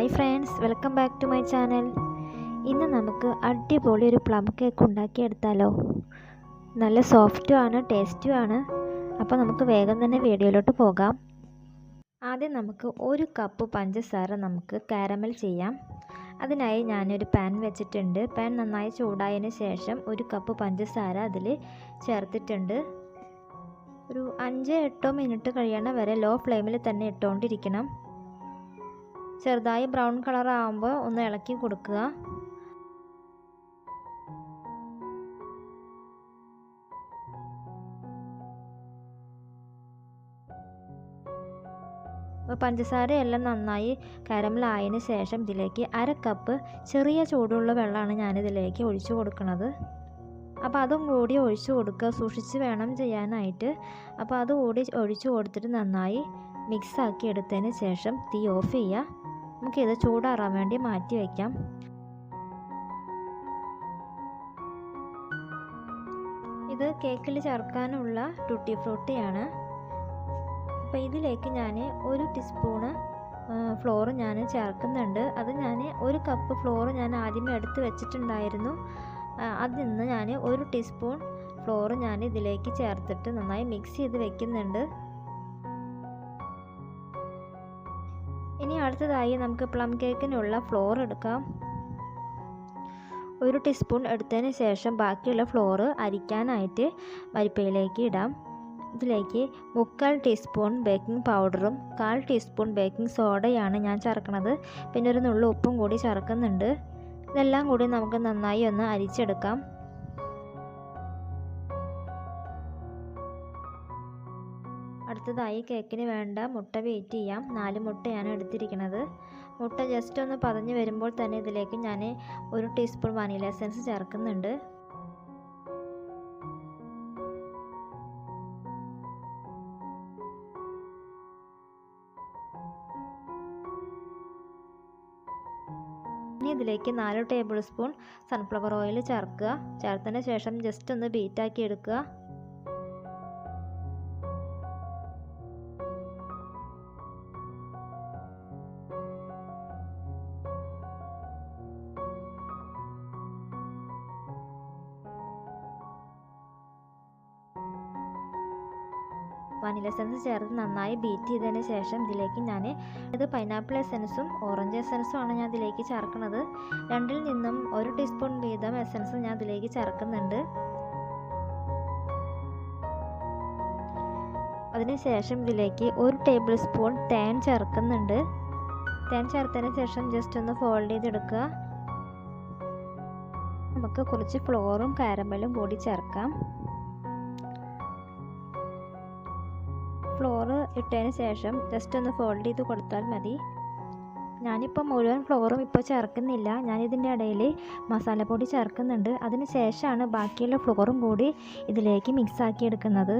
Hi friends welcome back to my channel ഇന്ന് നമുക്ക് അടിപൊളി ഒരു പ്ലം കേക്ക് ഉണ്ടാക്കിയെടുത്താലോ. നല്ല സോഫ്റ്റും ആണ് ടേസ്റ്റും ആണ്. അപ്പോൾ നമുക്ക് വേഗം തന്നെ വീഡിയോയിലോട്ട് പോകാം. ആദ്യം നമുക്ക് ഒരു കപ്പ് പഞ്ചസാര നമുക്ക് കാരമൽ ചെയ്യാം. അതിനായി ഞാനൊരു പാൻ വെച്ചിട്ടുണ്ട്. പാൻ നന്നായി ചൂടായതിന് ശേഷം ഒരു കപ്പ് പഞ്ചസാര അതിൽ ചേർത്തിട്ടുണ്ട്. ഒരു അഞ്ച് എട്ടോ മിനിറ്റ് കഴിയണ വരെ ലോ ഫ്ലെയിമിൽ തന്നെ ഇട്ടുകൊണ്ടിരിക്കണം ചെറുതായി ബ്രൗൺ കളർ ആകുമ്പോൾ ഒന്ന് ഇളക്കി കൊടുക്കുക. പഞ്ചസാര എല്ലാം നന്നായി കരമലായതിന് ശേഷം ഇതിലേക്ക് അര കപ്പ് ചെറിയ ചൂടുള്ള വെള്ളമാണ് ഞാനിതിലേക്ക് ഒഴിച്ചു കൊടുക്കുന്നത് അപ്പോൾ അതും കൂടി ഒഴിച്ചു കൊടുക്കുക. സൂക്ഷിച്ച് വേണം ചെയ്യാനായിട്ട്. അപ്പോൾ അത് കൂടി ഒഴിച്ചു കൊടുത്തിട്ട് നന്നായി മിക്സാക്കി എടുത്തതിന് ശേഷം തീ ഓഫ് ചെയ്യുക. നമുക്കിത് ചൂടാറാൻ വേണ്ടി മാറ്റി വയ്ക്കാം ഇത് കേക്കിൽ ചേർക്കാനുള്ള ടുട്ടി ഫ്രൂട്ടിയാണ്. അപ്പോൾ ഇതിലേക്ക് ഞാൻ ഒരു ടീസ്പൂണ് ഫ്ലോർ ഞാൻ ചേർക്കുന്നുണ്ട്. അത് ഞാൻ ഒരു കപ്പ് ഫ്ലോർ ഞാൻ ആദ്യമേ എടുത്ത് വെച്ചിട്ടുണ്ടായിരുന്നു. അതിൽ നിന്ന് ഞാൻ ഒരു ടീസ്പൂൺ ഫ്ലോർ ഞാൻ ഇതിലേക്ക് ചേർത്തിട്ട് നന്നായി മിക്സ് ചെയ്ത് വെക്കുന്നുണ്ട്. ഇനി അടുത്തതായി നമുക്ക് പ്ലം കേക്കിനുള്ള ഫ്ലോർ എടുക്കാം. ഒരു ടീസ്പൂൺ എടുത്തതിന് ശേഷം ബാക്കിയുള്ള ഫ്ലോർ അരിക്കാനായിട്ട് വരിപ്പയിലേക്ക് ഇടാം. ഇതിലേക്ക് മുക്കാൽ ടീസ്പൂൺ ബേക്കിംഗ് പൗഡറും കാൽ ടീസ്പൂൺ ബേക്കിംഗ് സോഡയാണ് ഞാൻ ചേർക്കുന്നത്. പിന്നെ ഒരു നുള്ളു ഉപ്പും കൂടി ചേർക്കുന്നുണ്ട്. ഇതെല്ലാം കൂടി നമുക്ക് നന്നായി ഒന്ന് അരിച്ചെടുക്കാം. അടുത്തതായി കേക്കിന് വേണ്ട മുട്ട വെയിറ്റ് ചെയ്യാം. നാല് മുട്ടയാണ് എടുത്തിരിക്കുന്നത്. മുട്ട ജസ്റ്റ് ഒന്ന് പതഞ്ഞ് വരുമ്പോൾ തന്നെ ഇതിലേക്ക് ഞാൻ ഒരു ടീസ്പൂൺ വാനില എസൻസ് ചേർക്കുന്നുണ്ട്. ഇനി ഇതിലേക്ക് നാല് ടേബിൾ സ്പൂൺ സൺഫ്ലവർ ഓയിൽ ചേർക്കുക. ചേർത്തതിന് ശേഷം ജസ്റ്റ് ഒന്ന് ബീറ്റാക്കി എടുക്കുക. വനില എസൻസ് ചേർത്ത് നന്നായി ബീറ്റ് ചെയ്തതിന് ശേഷം ഇതിലേക്ക് ഞാൻ ഇത് പൈനാപ്പിൾ എസൻസും ഓറഞ്ച് എസൻസും ആണ് ഞാൻ ഇതിലേക്ക് ചേർക്കുന്നത്. രണ്ടിൽ നിന്നും ഒരു ടീസ്പൂൺ വീതം എസൻസ് ഞാൻ ഇതിലേക്ക് ചേർക്കുന്നുണ്ട്. അതിനുശേഷം ഇതിലേക്ക് ഒരു ടേബിൾ സ്പൂൺ തേൻ ചേർക്കുന്നുണ്ട്. തേൻ ചേർത്തതിന് ശേഷം ജസ്റ്റ് ഒന്ന് ഫോൾഡ് ചെയ്തെടുക്കുക. നമുക്ക് കുറച്ച് ഫ്ലോറും കാരമലും കൂടി ചേർക്കാം. ഫ്ലോർ ഇട്ടതിന് ശേഷം ജസ്റ്റ് ഒന്ന് ഫോൾഡ് ചെയ്ത് കൊടുത്താൽ മതി. ഞാനിപ്പോൾ മുഴുവൻ ഫ്ലോറും ഇപ്പോൾ ചേർക്കുന്നില്ല. ഞാനിതിന്റെ ഇടയിൽ മസാലപ്പൊടി ചേർക്കുന്നുണ്ട്. അതിന് ശേഷമാണ് ബാക്കിയുള്ള ഫ്ലോറും കൂടി ഇതിലേക്ക് മിക്സ് ആക്കി എടുക്കുന്നത്.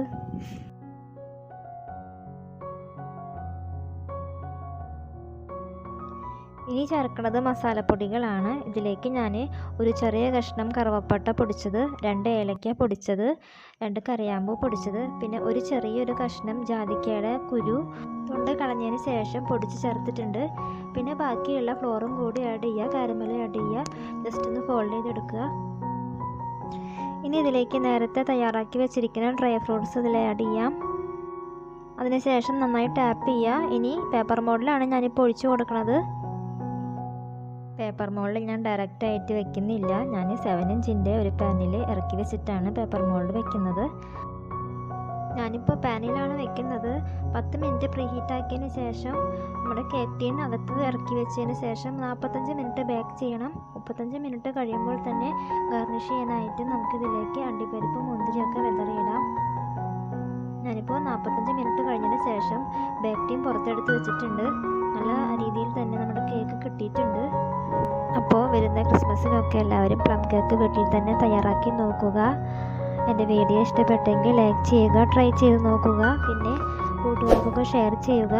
ഇനി ചേർക്കുന്നത് മസാലപ്പൊടികളാണ്. ഇതിലേക്ക് ഞാൻ ഒരു ചെറിയ കഷ്ണം കറുവപ്പട്ട പൊടിച്ചത് രണ്ട് ഏലക്ക പൊടിച്ചത് രണ്ട് കറിയാമ്പൂ പൊടിച്ചത് പിന്നെ ഒരു ചെറിയൊരു കഷ്ണം ജാതിക്കയുടെ കുരു തൊണ്ട് കളഞ്ഞതിന് ശേഷം പൊടിച്ച് ചേർത്തിട്ടുണ്ട്. പിന്നെ ബാക്കിയുള്ള ഫ്ലോറും കൂടി ആഡ് ചെയ്യുക കാരമല ആഡ് ചെയ്യുക ജസ്റ്റ് ഒന്ന് ഫോൾഡ് ചെയ്തെടുക്കുക. ഇനി ഇതിലേക്ക് നേരത്തെ തയ്യാറാക്കി വെച്ചിരിക്കുന്ന ഡ്രൈ ഫ്രൂട്ട്സ് ഇതിൽ ആഡ് ചെയ്യാം. അതിനുശേഷം നന്നായി ടാപ്പ് ചെയ്യുക. ഇനി പേപ്പർ മോഡിലാണ് ഞാനിപ്പോൾ ഒഴിച്ചു കൊടുക്കുന്നത് പേപ്പർ മോൾഡ് ഞാൻ ഡയറക്റ്റ് ആയിട്ട് വെക്കുന്നില്ല. ഞാൻ സെവൻ ഇഞ്ചിന്റെ ഒരു പാനിൽ ഇറക്കി വെച്ചിട്ടാണ് പേപ്പർ മോൾഡ് വെക്കുന്നത്. ഞാനിപ്പോൾ പാനിലാണ് വെക്കുന്നത്. പത്ത് മിനിറ്റ് പ്രീ ഹീറ്റ് ആക്കിയതിന് ശേഷം നമ്മുടെ ടീൻ അകത്ത് ഇറക്കി വെച്ചതിന് ശേഷം നാൽപ്പത്തഞ്ച് മിനിറ്റ് ബേക്ക് ചെയ്യണം. മുപ്പത്തഞ്ച് മിനിറ്റ് കഴിയുമ്പോൾ തന്നെ ഗാർണിഷ് ചെയ്യാനായിട്ട് നമുക്കിതിലേക്ക് അണ്ടിപ്പരിപ്പ് മുന്തിരിയൊക്കെ വിതറിയിടാം. ഞാനിപ്പോൾ നാൽപ്പത്തഞ്ച് മിനിറ്റ് കഴിഞ്ഞതിന് ശേഷം ബേക്ക് ടീം പുറത്തെടുത്ത് വെച്ചിട്ടുണ്ട്. നല്ല രീതിയിൽ തന്നെ നമ്മുടെ കേക്ക് കിട്ടിയിട്ടുണ്ട്. അപ്പോൾ വരുന്ന ക്രിസ്മസിനൊക്കെ എല്ലാവരും പ്ലം കേക്ക് വീട്ടിൽ തന്നെ തയ്യാറാക്കി നോക്കുക. എന്റെ വീഡിയോ ഇഷ്ടപ്പെട്ടെങ്കിൽ ലൈക്ക് ചെയ്യുക ട്രൈ ചെയ്ത് നോക്കുക. പിന്നെ കൂട്ടുകാർക്കൊക്കെ ഷെയർ ചെയ്യുക.